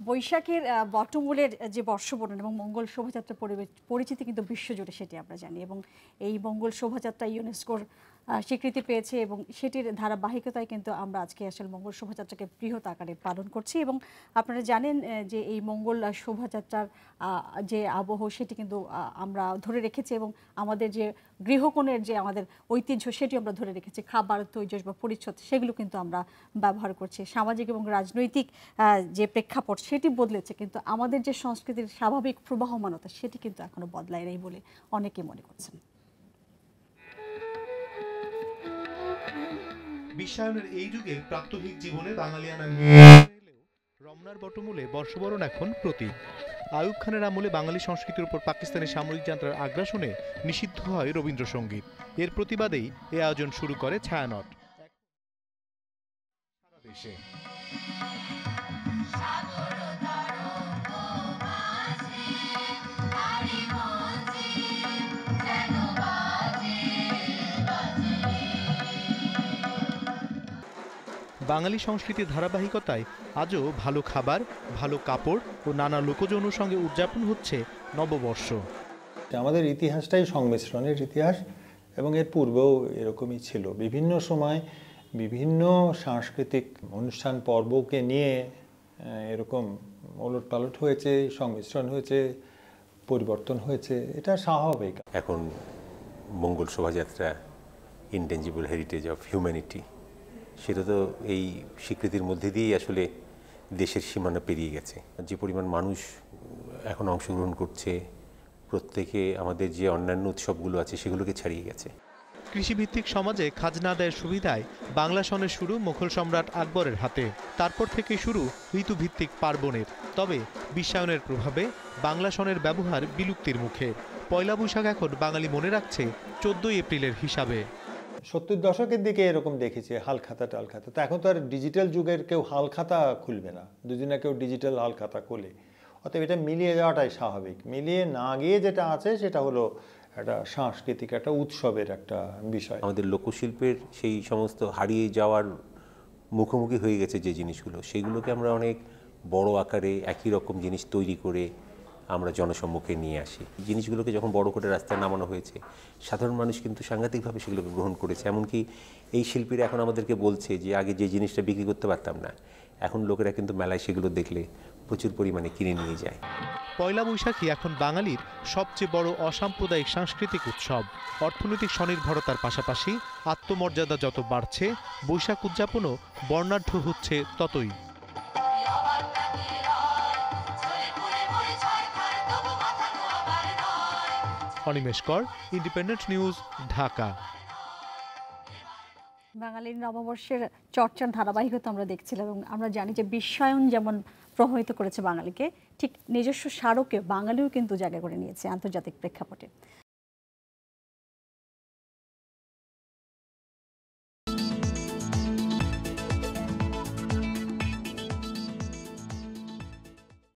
বৈশাখের বটমূলের যে বর্ষবরণ এবং মঙ্গল শোভাযাত্রা পরিচিতি কিন্তু বিশ্বজুড়ে সেটি আমরা জানি এবং এই মঙ্গল শোভাযাত্রা ইউনেস্কোর স্বীকৃতি পেয়েছে এবং সেটির ধারাবাহিকতায় কিন্তু আমরা আজকে আসলে মঙ্গল শোভাযাত্রাকে বৃহৎ আকারে পালন করছি এবং আপনারা জানেন যে এই মঙ্গল শোভাযাত্রার যে আবহ সেটি কিন্তু আমরা ধরে রেখেছি এবং আমাদের যে গৃহকোণের যে আমাদের ঐতিহ্য সেটি আমরা ধরে রেখেছি। খাবার, তৈজস বা পরিচ্ছদ সেগুলো কিন্তু আমরা ব্যবহার করছি। সামাজিক এবং রাজনৈতিক যে প্রেক্ষাপট সেটি বদলেছে, কিন্তু আমাদের যে সংস্কৃতির স্বাভাবিক প্রবাহমানতা সেটি কিন্তু এখনও বদলায় নেই বলে অনেকে মনে করছেন। বিশ্বায়নের এই যুগে প্রাত্যহিক জীবনে বাঙালিয়ানা রমনার বটমূলে বর্ষবরণ এখন প্রতীক। আয়ুব খানের আমলে বাঙালি সংস্কৃতির উপর পাকিস্তানের সামরিক যাত্রার আগ্রাসনে নিষিদ্ধ হয় রবীন্দ্রসঙ্গীত। এর প্রতিবাদেই এ আয়োজন শুরু করে ছায়ানট। সারা দেশে। বাঙালি সংস্কৃতির ধারাবাহিকতায় আজও ভালো খাবার ভালো কাপড় ও নানা লোকজ অনুষঙ্গে উদযাপন হচ্ছে নববর্ষ। আমাদের ইতিহাসটাই সংমিশ্রণের ইতিহাস এবং এর পূর্বেও এরকমই ছিল। বিভিন্ন সময় বিভিন্ন সাংস্কৃতিক অনুষ্ঠান পর্বকে নিয়ে এরকম ওলট পালট হয়েছে সংমিশ্রণ হয়েছে পরিবর্তন হয়েছে এটা স্বাভাবিক। এখন Mangal Shobhajatra ইনটেঞ্জিবল heritage of humanity সেটা তো এই স্বীকৃতির মধ্যে দিয়েই আসলে দেশের সীমানা পেরিয়ে গেছে। যে পরিমাণ মানুষ এখন অংশগ্রহণ করছে, প্রত্যেকে আমাদের যে অন্যান্য উৎসবগুলো আছে সেগুলোকে ছাড়িয়ে গেছে। কৃষিভিত্তিক সমাজে খাজনা আদায়ের সুবিধায় বাংলা সনের শুরু মুঘল সম্রাট আকবরের হাতে। তারপর থেকে শুরু ঋতুভিত্তিক পার্বণের। তবে বিশ্বায়নের প্রভাবে বাংলা সনের ব্যবহার বিলুপ্তির মুখে। পয়লা বৈশাখ এখন বাঙালি মনে রাখছে চোদ্দই এপ্রিলের হিসাবে। সত্তর দশকের দিকে এরকম দেখেছি হালখাতা টালখাতা তো এখন তো আর ডিজিটাল যুগের কেউ হালখাতা খুলবে না। দুদিনে কেউ ডিজিটাল হালখাতা খোলে। অতএব এটা মিলিয়ে যাওয়াটাই স্বাভাবিক। মিলিয়ে না গিয়ে যেটা আছে, সেটা হলো একটা সাংস্কৃতিক, একটা উৎসবের একটা বিষয়। আমাদের লোকশিল্পের সেই সমস্ত হারিয়ে যাওয়ার মুখোমুখি হয়ে গেছে যে জিনিসগুলো, সেগুলোকে আমরা অনেক বড় আকারে একই রকম জিনিস তৈরি করে আমরা জনসম্মুখে নিয়ে আসি। জিনিসগুলোকে যখন বড় করে রাস্তায় নামানো হয়েছে, সাধারণ মানুষ কিন্তু সাংঘাতিকভাবে সেগুলোকে গ্রহণ করেছে। এমনকি এই শিল্পীরা এখন আমাদেরকে বলছে যে, আগে যে জিনিসটা বিক্রি করতে পারতাম না, এখন লোকেরা কিন্তু মেলায় সেগুলো দেখলে প্রচুর পরিমাণে কিনে নিয়ে যায়। পয়লা বৈশাখী এখন বাঙালির সবচেয়ে বড় অসাম্প্রদায়িক সাংস্কৃতিক উৎসব। অর্থনৈতিক স্বনির্ভরতার পাশাপাশি আত্মমর্যাদা যত বাড়ছে, বৈশাখ উদযাপনও বর্ণাঢ্য হচ্ছে ততই। অনিমেষ কর ইন্ডিপেন্ডেন্ট নিউজ ঢাকা। বাঙালির নববর্ষের চর্চার ধারাবাহিকতা আমরা দেখছিলাম এবং আমরা জানি যে বিশ্বায়ন যেমন প্রভাবিত করেছে বাঙালিকে, ঠিক নিজস্ব স্মারকে বাঙালিও কিন্তু জায়গা করে নিয়েছে আন্তর্জাতিক প্রেক্ষাপটে।